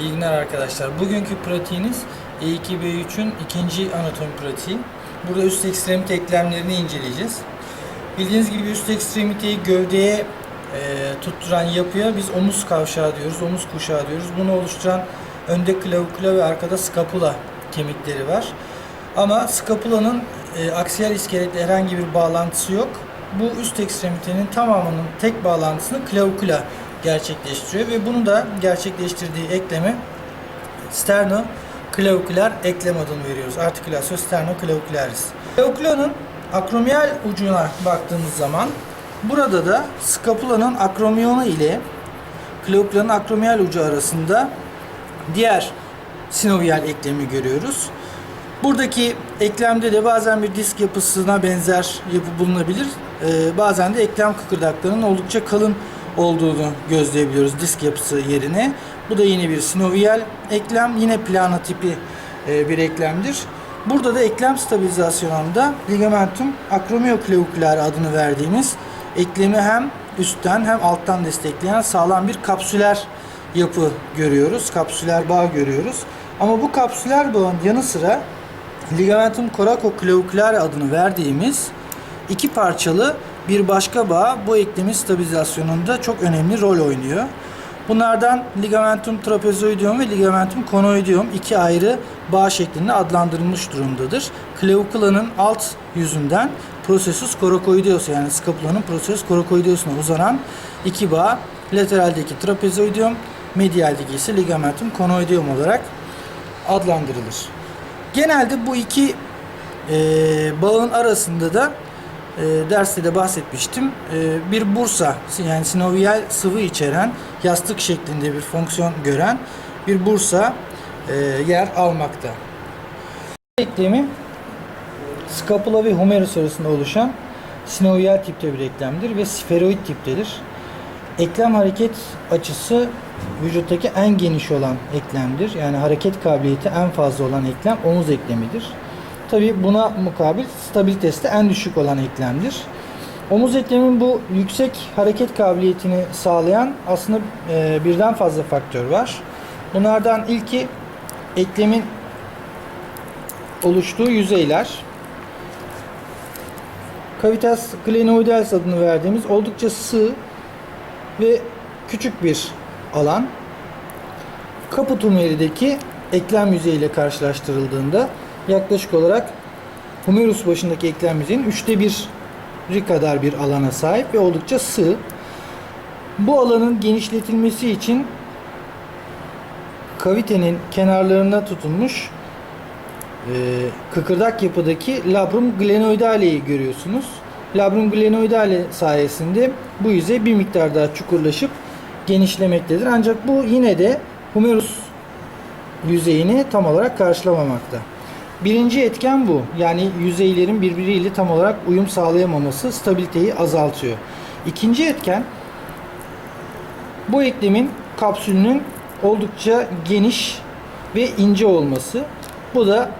İyi günler arkadaşlar. Bugünkü pratiğiniz E2B3'ün ikinci anatomi pratiği. Burada üst ekstremite eklemlerini inceleyeceğiz. Bildiğiniz gibi üst ekstremiteyi gövdeye e, tutturan yapıya biz omuz kavşağı diyoruz, omuz kuşağı diyoruz. Bunu oluşturan önde klavikula ve arkada skapula kemikleri var. Ama skapulanın e, aksiyel iskeletle herhangi bir bağlantısı yok. Bu üst ekstremitenin tamamının tek bağlantısını klavikula gerçekleştiriyor ve bunu da gerçekleştirdiği ekleme sternoklavikular eklem adını veriyoruz. Artikülasyon sternoklavicularis. Klavikula'nın akromiyal ucuna baktığımız zaman burada da skapulanın akromiyonu ile klavikulanın akromiyal ucu arasında diğer sinovial eklemi görüyoruz. Buradaki eklemde de bazen bir disk yapısına benzer yapı bulunabilir. Ee, bazen de eklem kıkırdaklarının oldukça kalın olduğunu gözleyebiliyoruz disk yapısı yerine. Bu da yine bir sinovial eklem. Yine plana tipi e, bir eklemdir. Burada da eklem stabilizasyonunda ligamentum acromioclavicular adını verdiğimiz eklemi hem üstten hem alttan destekleyen sağlam bir kapsüler yapı görüyoruz. Kapsüler bağ görüyoruz. Ama bu kapsüler bağın yanı sıra ligamentum coracoclavicular adını verdiğimiz iki parçalı bir başka bağ bu eklemin stabilizasyonunda çok önemli rol oynuyor. Bunlardan ligamentum trapezoidium ve ligamentum conoidium iki ayrı bağ şeklinde adlandırılmış durumdadır. Claviculanın alt yüzünden processus coracoideus yani skapulanın processus coracoideus'una uzanan iki bağ lateraldeki trapezoidium, medialdeki ise ligamentum conoidium olarak adlandırılır. Genelde bu iki e, bağın arasında da e, derste de bahsetmiştim. E, bir bursa yani sinovial sıvı içeren yastık şeklinde bir fonksiyon gören bir bursa e, yer almakta. Eklemi skapula ve humerus arasında oluşan sinovial tipte bir eklemdir ve sferoid tiptedir. Eklem hareket açısı vücuttaki en geniş olan eklemdir. Yani hareket kabiliyeti en fazla olan eklem omuz eklemidir. Tabi buna mukabil stabilitesi de en düşük olan eklemdir. Omuz eklemin bu yüksek hareket kabiliyetini sağlayan aslında e, birden fazla faktör var. Bunlardan ilki eklemin oluştuğu yüzeyler. Cavitas glenoidalis adını verdiğimiz oldukça sığ ve küçük bir alan. Kaput humerideki eklem yüzeyiyle karşılaştırıldığında yaklaşık olarak humerus başındaki eklem yüzeyinin üçte biri kadar bir alana sahip ve oldukça sığ. Bu alanın genişletilmesi için kavitenin kenarlarına tutunmuş e, kıkırdak yapıdaki labrum glenoidale'yi görüyorsunuz. Labrum glenoidale sayesinde bu yüzey bir miktar daha çukurlaşıp genişlemektedir. Ancak bu yine de humerus yüzeyini tam olarak karşılamamakta. Birinci etken bu. Yani yüzeylerin birbiriyle tam olarak uyum sağlayamaması stabiliteyi azaltıyor. İkinci etken bu eklemin kapsülünün oldukça geniş ve ince olması. Bu da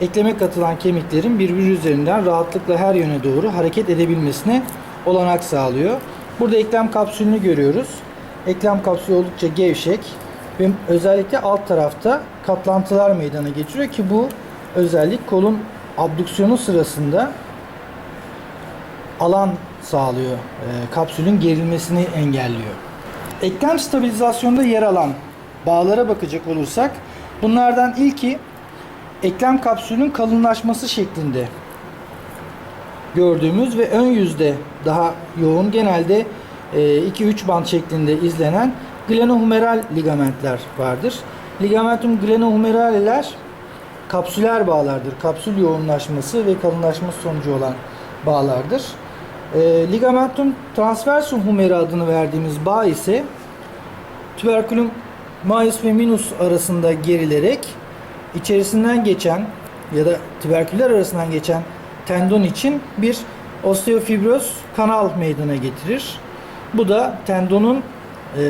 ekleme katılan kemiklerin birbiri üzerinden rahatlıkla her yöne doğru hareket edebilmesine olanak sağlıyor. Burada eklem kapsülünü görüyoruz. Eklem kapsülü oldukça gevşek ve özellikle alt tarafta katlantılar meydana getiriyor ki bu özellik kolun abdüksiyonu sırasında alan sağlıyor. E, kapsülün gerilmesini engelliyor. Eklem stabilizasyonunda yer alan bağlara bakacak olursak bunlardan ilki eklem kapsülünün kalınlaşması şeklinde gördüğümüz ve ön yüzde daha yoğun genelde 2-3 band şeklinde izlenen glenohumeral ligamentler vardır. Ligamentum glenohumeraleler kapsüler bağlardır. Kapsül yoğunlaşması ve kalınlaşması sonucu olan bağlardır. E, ligamentum transversum humeri adını verdiğimiz bağ ise tuberculum majus ve minus arasında gerilerek içerisinden geçen ya da tüberküller arasından geçen tendon için bir osteofibroz kanal meydana getirir. Bu da tendonun e,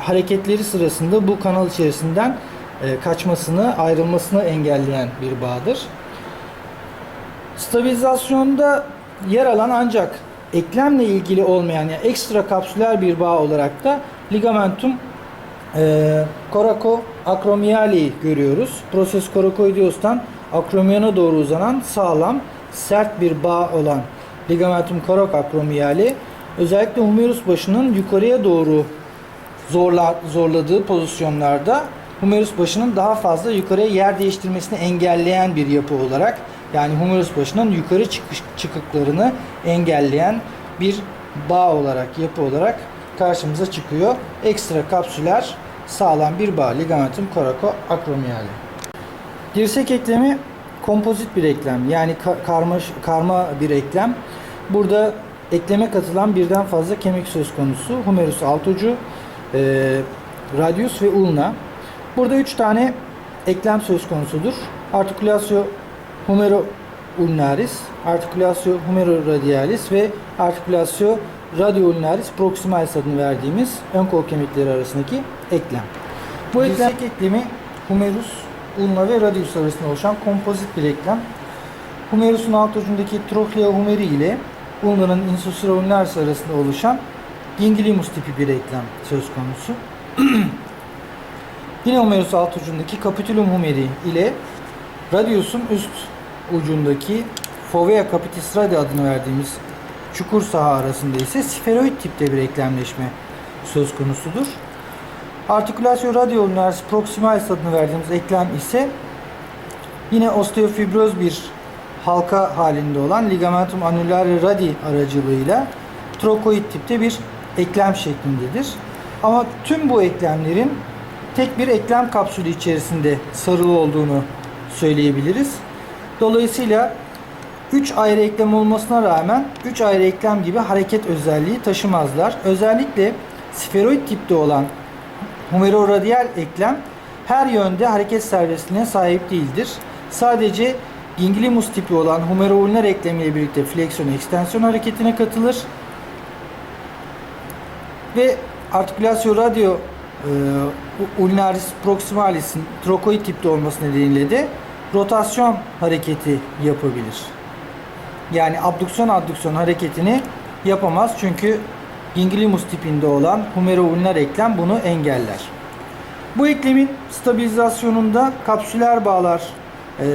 hareketleri sırasında bu kanal içerisinden e, kaçmasını, ayrılmasını engelleyen bir bağdır. Stabilizasyonda yer alan ancak eklemle ilgili olmayan yani ekstra kapsüler bir bağ olarak da ligamentum e, coraco akromiyali görüyoruz. Proses coracoideus'tan akromiyona doğru uzanan sağlam, sert bir bağ olan ligamentum coracoacromiali özellikle humerus başının yukarıya doğru zorla, zorladığı pozisyonlarda humerus başının daha fazla yukarıya yer değiştirmesini engelleyen bir yapı olarak yani humerus başının yukarı çıkış, çıkıklarını engelleyen bir bağ olarak yapı olarak karşımıza çıkıyor. Ekstra kapsüler sağlam bir bağ ligamentum coracoacromiali. Dirsek eklemi kompozit bir eklem yani ka- karma, karma bir eklem. Burada ekleme katılan birden fazla kemik söz konusu. Humerus alt ucu, e, radius ve ulna. Burada üç tane eklem söz konusudur. Articulatio humero ulnaris, articulatio humero radialis ve articulatio radio ulnaris proximalis adını verdiğimiz ön kol kemikleri arasındaki eklem. Bu eklem eklemi humerus, ulna ve radius arasında oluşan kompozit bir eklem. Humerus'un alt ucundaki trochlea humeri ile ulnanın insusura ulnaris arasında oluşan gingivimus tipi bir eklem söz konusu. Yine humerus alt ucundaki capitulum humeri ile radius'un üst ucundaki fovea capitis radi adını verdiğimiz çukur saha arasında ise sferoid tipte bir eklemleşme söz konusudur. Artikülasyon radyoulnaris proximalis adını verdiğimiz eklem ise yine osteofibroz bir halka halinde olan ligamentum annulare radi aracılığıyla trokoid tipte bir eklem şeklindedir. Ama tüm bu eklemlerin tek bir eklem kapsülü içerisinde sarılı olduğunu söyleyebiliriz. Dolayısıyla 3 ayrı eklem olmasına rağmen 3 ayrı eklem gibi hareket özelliği taşımazlar. Özellikle sferoid tipte olan humeroradial eklem her yönde hareket serbestliğine sahip değildir. Sadece gingivimus tipi olan humeroulnar eklemiyle birlikte fleksiyon ekstensiyon hareketine katılır. Ve artikülasyon radio e, ulnaris proximalis'in trokoid tipte olması nedeniyle de rotasyon hareketi yapabilir. Yani abduksiyon adduksiyon hareketini yapamaz çünkü gingivimus tipinde olan humeroulnar eklem bunu engeller. Bu eklemin stabilizasyonunda kapsüler bağlar e,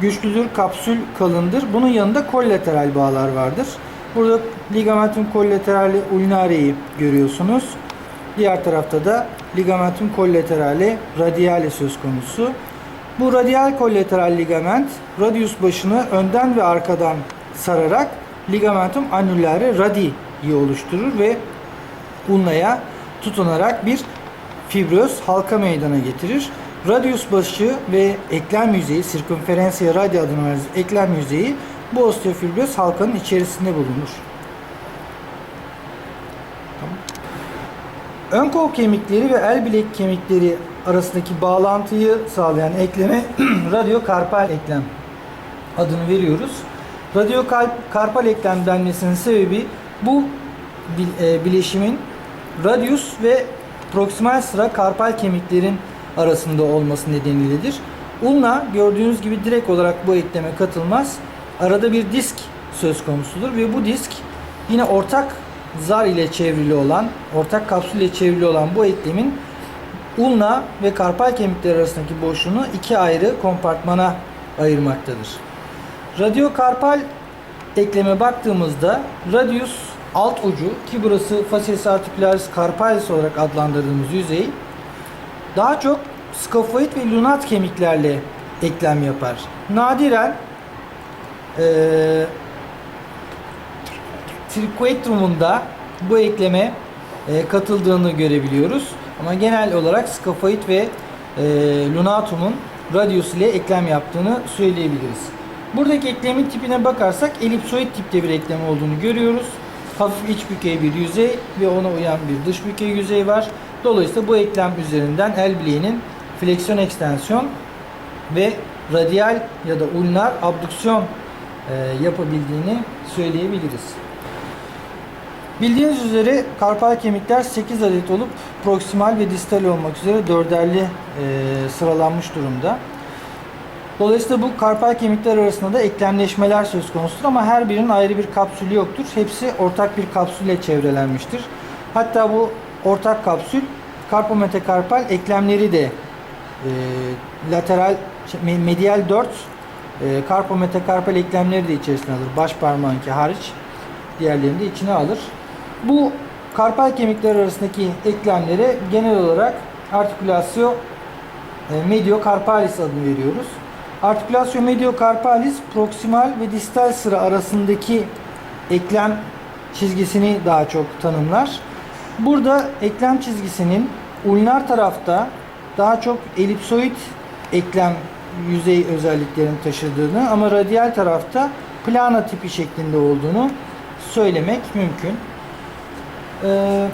güçlüdür, kapsül kalındır. Bunun yanında kollateral bağlar vardır. Burada ligamentum collaterale ulnare'yi görüyorsunuz. Diğer tarafta da ligamentum collaterale radiale söz konusu. Bu radial kollateral ligament radius başını önden ve arkadan sararak ligamentum annulare radiyi oluşturur ve ulnaya tutunarak bir fibroz halka meydana getirir. Radius başı ve eklem yüzeyi, sirkümferensiye radi adını verdiğimiz eklem yüzeyi bu osteofibroz halkanın içerisinde bulunur. Ön kol kemikleri ve el bilek kemikleri arasındaki bağlantıyı sağlayan ekleme radyokarpal eklem adını veriyoruz. Radyokarpal eklem denmesinin sebebi bu e, bileşimin radius ve proksimal sıra karpal kemiklerin arasında olması nedeniyledir. Ulna gördüğünüz gibi direkt olarak bu ekleme katılmaz. Arada bir disk söz konusudur ve bu disk yine ortak zar ile çevrili olan, ortak kapsül ile çevrili olan bu eklemin ulna ve karpal kemikleri arasındaki boşluğunu iki ayrı kompartmana ayırmaktadır. Radyokarpal ekleme baktığımızda radius alt ucu ki burası facies articularis carpalis olarak adlandırdığımız yüzey daha çok skafoid ve lunat kemiklerle eklem yapar. Nadiren ee, triquetrumunda bu ekleme e, katıldığını görebiliyoruz. Ama genel olarak skafoid ve e, lunatumun radius ile eklem yaptığını söyleyebiliriz. Buradaki eklemin tipine bakarsak elipsoid tipte bir eklem olduğunu görüyoruz. Hafif iç bükey bir yüzey ve ona uyan bir dış bükey yüzey var. Dolayısıyla bu eklem üzerinden el bileğinin fleksiyon ekstensiyon ve radial ya da ulnar abduksiyon e, yapabildiğini söyleyebiliriz. Bildiğiniz üzere karpal kemikler 8 adet olup proksimal ve distal olmak üzere dörderli e, sıralanmış durumda. Dolayısıyla bu karpal kemikler arasında da eklemleşmeler söz konusudur ama her birinin ayrı bir kapsülü yoktur. Hepsi ortak bir kapsülle çevrelenmiştir. Hatta bu ortak kapsül karpometakarpal eklemleri de e, lateral şey, me- medial 4 e, karpometakarpal eklemleri de içerisine alır. Baş parmağınki hariç diğerlerini de içine alır. Bu karpal kemikler arasındaki eklemlere genel olarak artikülasyon e, mediokarpalis adını veriyoruz. Artikülasyon mediokarpalis proksimal ve distal sıra arasındaki eklem çizgisini daha çok tanımlar. Burada eklem çizgisinin ulnar tarafta daha çok elipsoid eklem yüzey özelliklerini taşıdığını ama radyal tarafta plana tipi şeklinde olduğunu söylemek mümkün. Ee,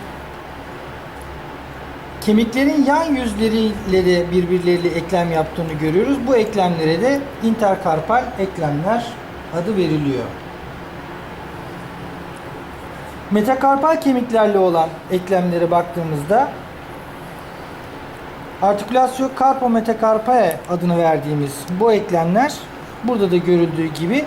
Kemiklerin yan yüzleriyle de birbirleriyle eklem yaptığını görüyoruz. Bu eklemlere de interkarpal eklemler adı veriliyor. Metakarpal kemiklerle olan eklemlere baktığımızda artikülasyon karpometakarpae adını verdiğimiz bu eklemler burada da görüldüğü gibi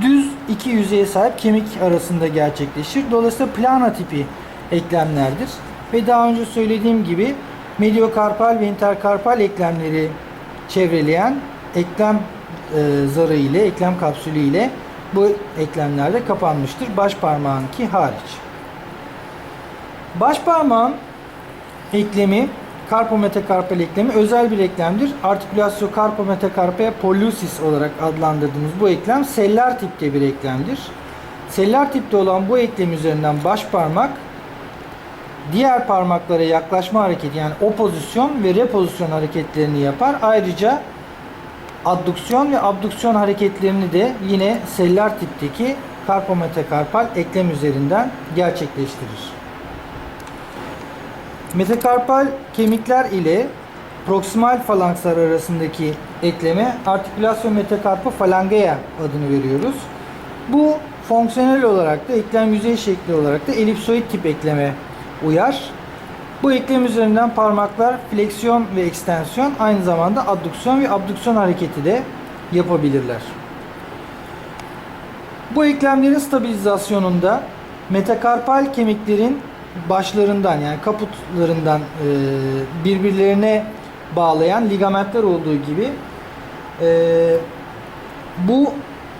düz iki yüzeye sahip kemik arasında gerçekleşir. Dolayısıyla plana tipi eklemlerdir. Ve daha önce söylediğim gibi mediokarpal ve interkarpal eklemleri çevreleyen eklem e, zarı ile, eklem kapsülü ile bu eklemler de kapanmıştır. Baş parmağınki hariç. Baş parmağın eklemi karpometakarpal eklemi özel bir eklemdir. Artikülasyon karpometakarpea pollucis olarak adlandırdığımız bu eklem seller tipte bir eklemdir. Seller tipte olan bu eklem üzerinden baş parmak diğer parmaklara yaklaşma hareketi yani opozisyon ve repozisyon hareketlerini yapar. Ayrıca addüksiyon ve abdüksiyon hareketlerini de yine seller tipteki karpometakarpal eklem üzerinden gerçekleştirir. Metakarpal kemikler ile proksimal falankslar arasındaki ekleme artikülasyon metakarpı falangea adını veriyoruz. Bu fonksiyonel olarak da eklem yüzey şekli olarak da elipsoid tip ekleme uyar. Bu eklem üzerinden parmaklar fleksiyon ve ekstensiyon aynı zamanda addüksiyon ve abdüksiyon hareketi de yapabilirler. Bu eklemlerin stabilizasyonunda metakarpal kemiklerin başlarından yani kaputlarından e, birbirlerine bağlayan ligamentler olduğu gibi e, bu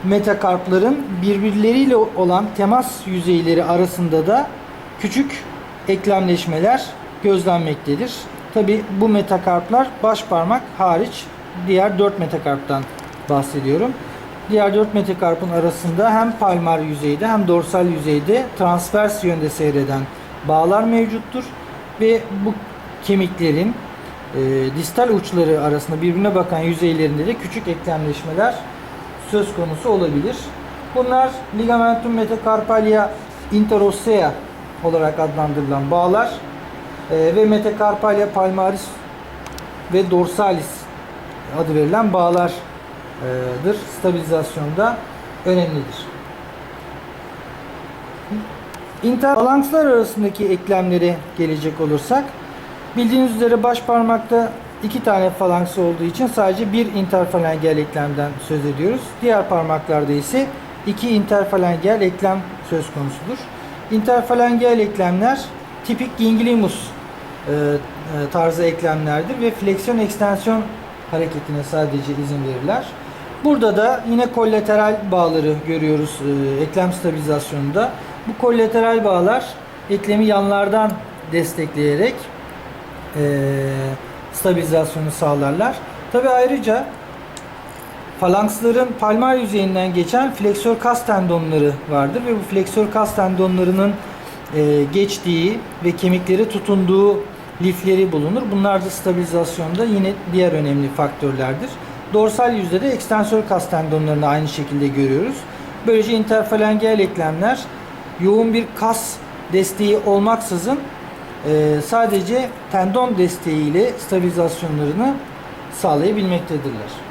metakarpların birbirleriyle olan temas yüzeyleri arasında da küçük eklemleşmeler gözlenmektedir. Tabi bu metakarplar baş parmak hariç diğer 4 metakarptan bahsediyorum. Diğer 4 metakarpın arasında hem palmar yüzeyde hem dorsal yüzeyde transvers yönde seyreden bağlar mevcuttur. Ve bu kemiklerin e, distal uçları arasında birbirine bakan yüzeylerinde de küçük eklemleşmeler söz konusu olabilir. Bunlar ligamentum metacarpalia interossea olarak adlandırılan bağlar e, ve metacarpalia palmaris ve dorsalis adı verilen bağlardır. Stabilizasyonda önemlidir. Interfalangslar arasındaki eklemlere gelecek olursak bildiğiniz üzere baş parmakta iki tane falanks olduğu için sadece bir interfalangel eklemden söz ediyoruz. Diğer parmaklarda ise iki interfalangel eklem söz konusudur. Interfalangel eklemler tipik ginglimus e, e, tarzı eklemlerdir ve fleksiyon ekstensiyon hareketine sadece izin verirler. Burada da yine kollateral bağları görüyoruz e, eklem stabilizasyonunda. Bu kollateral bağlar eklemi yanlardan destekleyerek e, stabilizasyonu sağlarlar. Tabi ayrıca falanksların palmar yüzeyinden geçen fleksör kas tendonları vardır ve bu fleksör kas tendonlarının e, geçtiği ve kemikleri tutunduğu lifleri bulunur. Bunlar da stabilizasyonda yine diğer önemli faktörlerdir. Dorsal yüzde de ekstensör kas tendonlarını aynı şekilde görüyoruz. Böylece interfalangel eklemler yoğun bir kas desteği olmaksızın e, sadece tendon desteğiyle stabilizasyonlarını sağlayabilmektedirler.